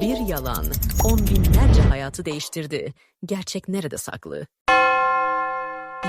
Bir yalan on binlerce hayatı değiştirdi. Gerçek nerede saklı?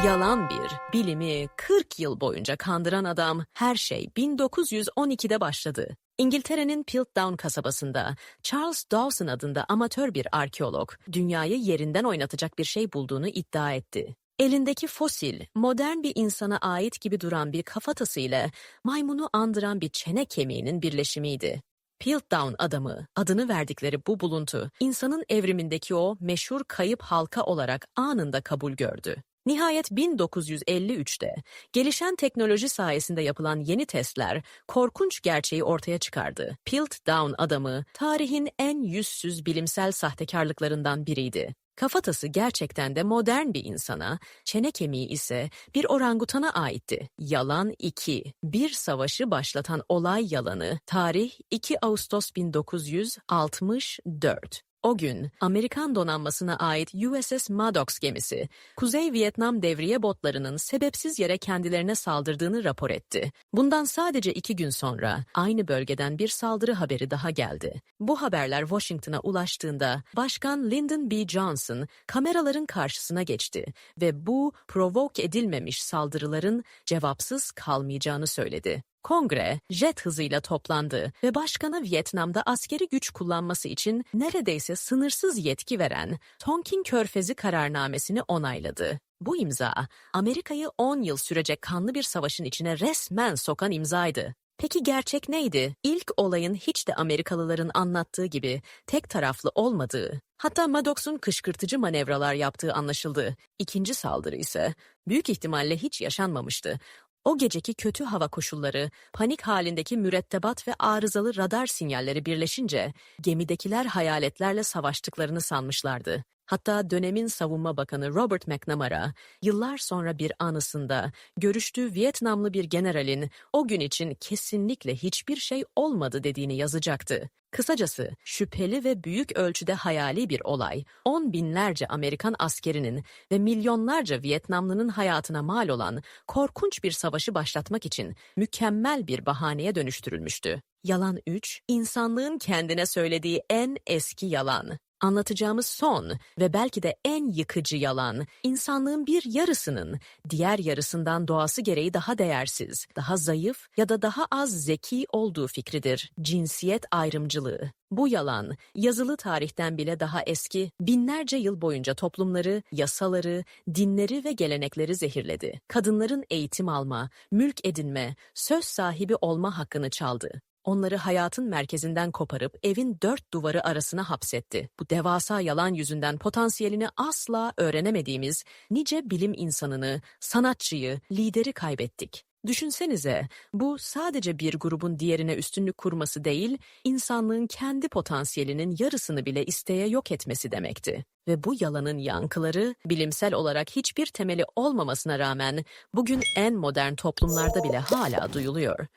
Yalan bir, bilimi 40 yıl boyunca kandıran adam her şey 1912'de başladı. İngiltere'nin Piltdown kasabasında Charles Dawson adında amatör bir arkeolog dünyayı yerinden oynatacak bir şey bulduğunu iddia etti. Elindeki fosil, modern bir insana ait gibi duran bir kafatası ile maymunu andıran bir çene kemiğinin birleşimiydi. Piltdown adamı, adını verdikleri bu buluntu, insanın evrimindeki o meşhur kayıp halka olarak anında kabul gördü. Nihayet 1953'te gelişen teknoloji sayesinde yapılan yeni testler korkunç gerçeği ortaya çıkardı. Piltdown adamı tarihin en yüzsüz bilimsel sahtekarlıklarından biriydi. Kafatası gerçekten de modern bir insana, çene kemiği ise bir orangutana aitti. Yalan 2. Bir savaşı başlatan olay yalanı. Tarih 2 Ağustos 1964. O gün Amerikan donanmasına ait USS Maddox gemisi, Kuzey Vietnam devriye botlarının sebepsiz yere kendilerine saldırdığını rapor etti. Bundan sadece iki gün sonra aynı bölgeden bir saldırı haberi daha geldi. Bu haberler Washington'a ulaştığında Başkan Lyndon B. Johnson kameraların karşısına geçti ve bu provoke edilmemiş saldırıların cevapsız kalmayacağını söyledi. Kongre jet hızıyla toplandı ve başkana Vietnam'da askeri güç kullanması için neredeyse sınırsız yetki veren Tonkin Körfezi kararnamesini onayladı. Bu imza Amerika'yı 10 yıl sürecek kanlı bir savaşın içine resmen sokan imzaydı. Peki gerçek neydi? İlk olayın hiç de Amerikalıların anlattığı gibi tek taraflı olmadığı, hatta Maddox'un kışkırtıcı manevralar yaptığı anlaşıldı. İkinci saldırı ise büyük ihtimalle hiç yaşanmamıştı. O geceki kötü hava koşulları, panik halindeki mürettebat ve arızalı radar sinyalleri birleşince gemidekiler hayaletlerle savaştıklarını sanmışlardı. Hatta dönemin savunma bakanı Robert McNamara, yıllar sonra bir anısında görüştüğü Vietnamlı bir generalin o gün için kesinlikle hiçbir şey olmadı dediğini yazacaktı. Kısacası şüpheli ve büyük ölçüde hayali bir olay, on binlerce Amerikan askerinin ve milyonlarca Vietnamlının hayatına mal olan korkunç bir savaşı başlatmak için mükemmel bir bahaneye dönüştürülmüştü. Yalan 3, insanlığın kendine söylediği en eski yalan. Anlatacağımız son ve belki de en yıkıcı yalan, insanlığın bir yarısının diğer yarısından doğası gereği daha değersiz, daha zayıf ya da daha az zeki olduğu fikridir. Cinsiyet ayrımcılığı. Bu yalan, yazılı tarihten bile daha eski, binlerce yıl boyunca toplumları, yasaları, dinleri ve gelenekleri zehirledi. Kadınların eğitim alma, mülk edinme, söz sahibi olma hakkını çaldı onları hayatın merkezinden koparıp evin dört duvarı arasına hapsetti. Bu devasa yalan yüzünden potansiyelini asla öğrenemediğimiz nice bilim insanını, sanatçıyı, lideri kaybettik. Düşünsenize, bu sadece bir grubun diğerine üstünlük kurması değil, insanlığın kendi potansiyelinin yarısını bile isteye yok etmesi demekti. Ve bu yalanın yankıları, bilimsel olarak hiçbir temeli olmamasına rağmen bugün en modern toplumlarda bile hala duyuluyor.